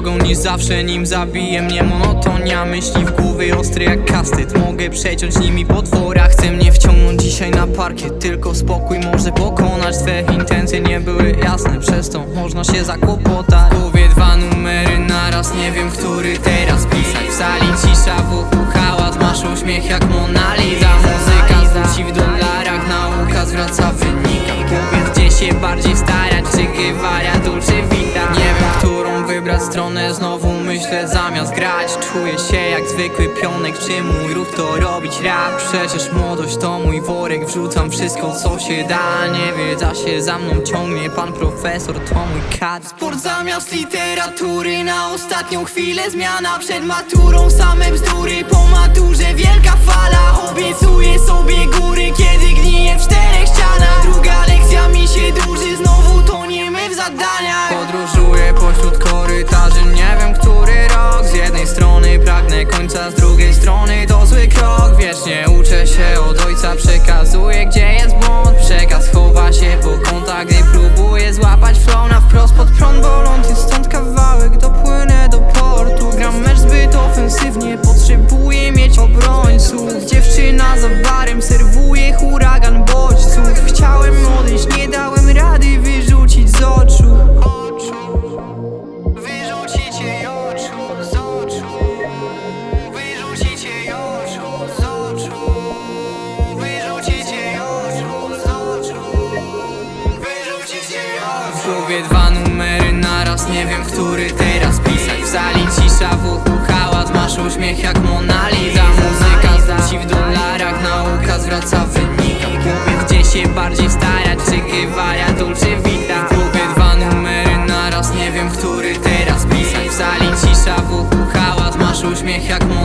drogą niż zawsze Nim zabije mnie monotonia Myśli w głowie ostre jak kastyt Mogę przeciąć nimi potwora. Chce mnie wciągnąć dzisiaj na parkiet. Tylko spokój może pokonać. Twe intencje nie były jasne. Przez to można się zakłopotać. W dwa numery naraz. Nie wiem, który teraz pisać. W sali cisza, wokół hałas. Masz uśmiech jak Mona Lisa. Muzyka zwróci w dolarach. Nauka zwraca w wynikach Powiedz, gdzie się bardziej starać. Czy Guevara, Znowu myślę zamiast grać Czuję się jak zwykły pionek. Czy mój ruch to robić rap? Przecież młodość to mój worek. Wrzucam wszystko co się da. Nie wiedza się za mną ciągnie. Pan profesor to mój kat Sport zamiast literatury Na ostatnią chwilę. Zmiana Przed maturą same bzdury. Po maturze wielka fala końca Z drugiej strony to zły krok głowie dwa numery naraz Nie wiem, który teraz pisać. W sali cisza, wokół hałas Masz uśmiech jak Mona Lisa. Muzyka zwróci w dolarach Nauka zwraca w wynikach Powiedz, gdzie się bardziej starać Czy Guevara, Dolce Vita W głowie dwa numery naraz Nie wiem, który teraz pisać. W sali cisza, wokół hałas Masz uśmiech jak Mona